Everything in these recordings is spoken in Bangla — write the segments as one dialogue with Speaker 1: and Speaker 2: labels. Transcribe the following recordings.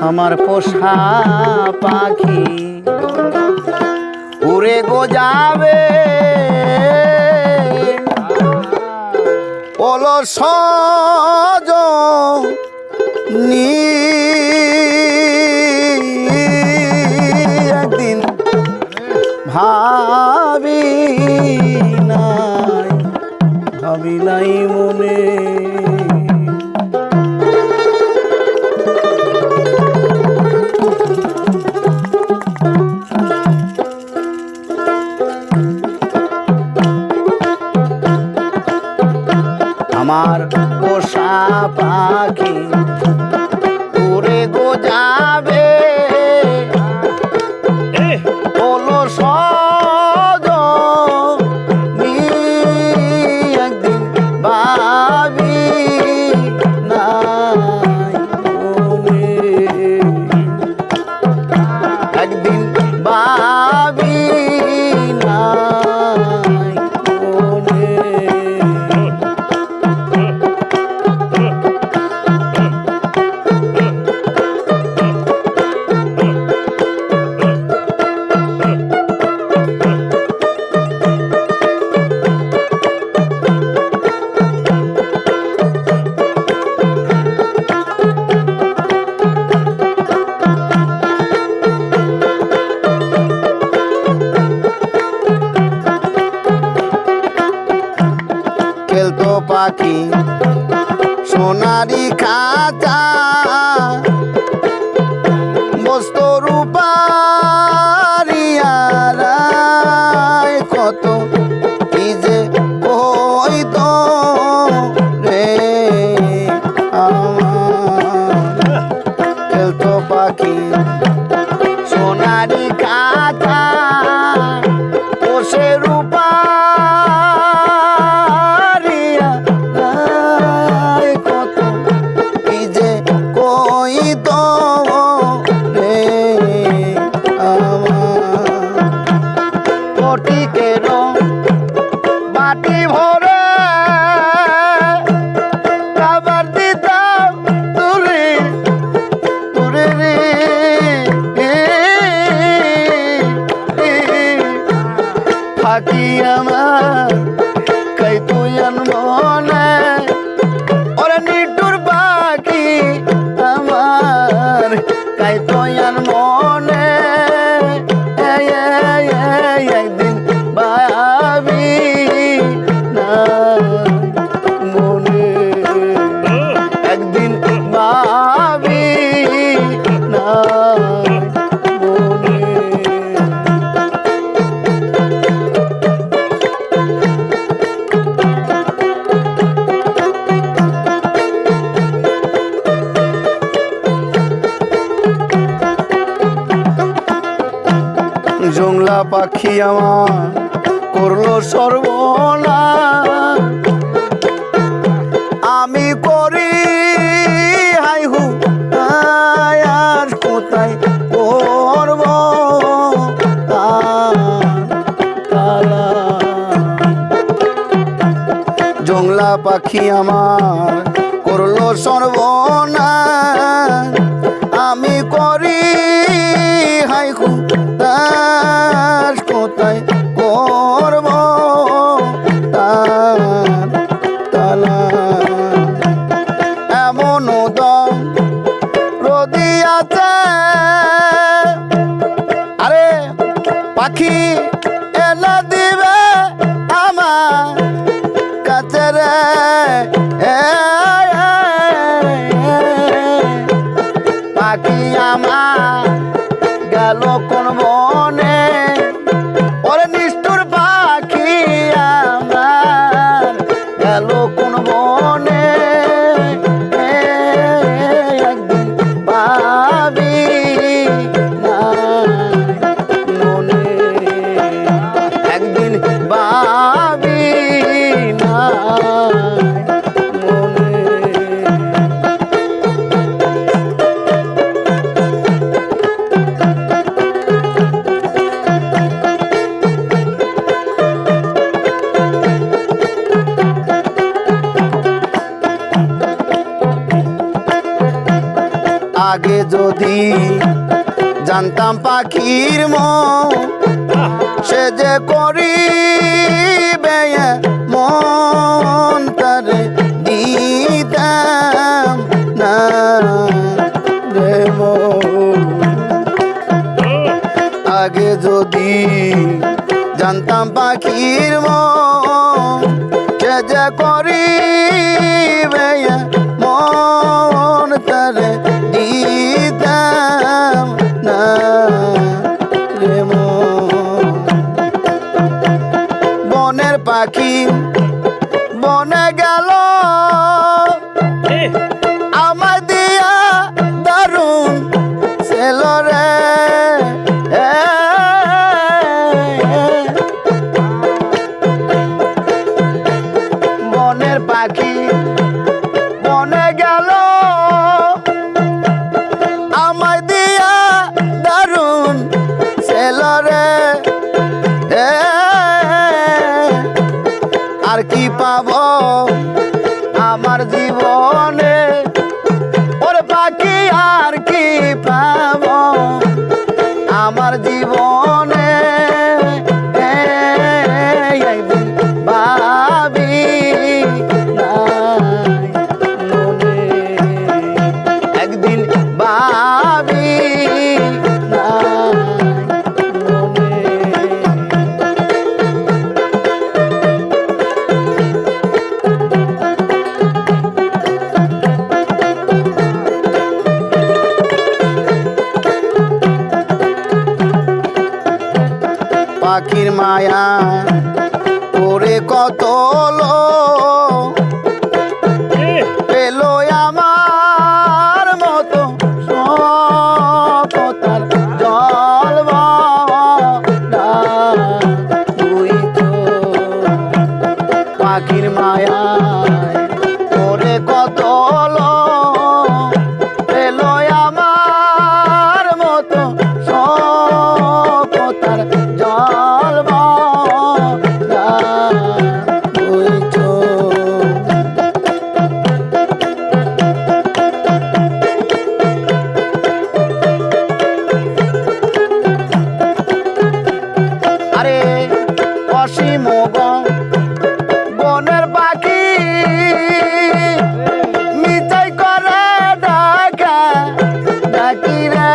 Speaker 1: আমার পোষা পাখি। উড়ে গো যাবে অলস নি 爽 পাখি সোনারি খাঁচা বস্তরূপারিয়ারা দিয়া পাখি আমার করল সর্বনা আমি করি, হাই হু আর কোথায় করব? জংলা পাখি আমার করল সর্বনা আমি করি? হাই দাস কোথায় করব? তার তালা যদি জানতাম পাখির মন, সে যে করিবে মন তারে দিতাম না রে আগে যদি জানতাম পাখির মন, সে যে করিবে মন তারে দিতাম না রে বনের পাখি বনে গেল। আমার দিয়া দারুণ ছিল রে। বনের পাখি পাখির মায়া ওরে কত লোক। আরে অসীম বনের পাখি মিঠাই করে ডাকা, ডাকি রে।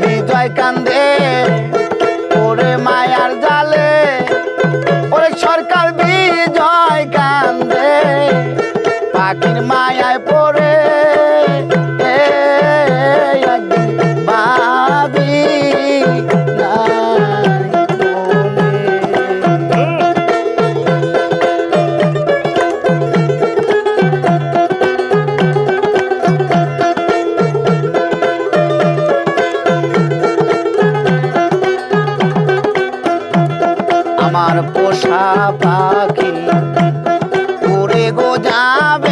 Speaker 1: বিজয় কান্দে, ওরে মায়ার জালে, ওরে সরকার বিজয় কান্দে, পাখির মায়ায় পোষা পাখি। করে গো যাবে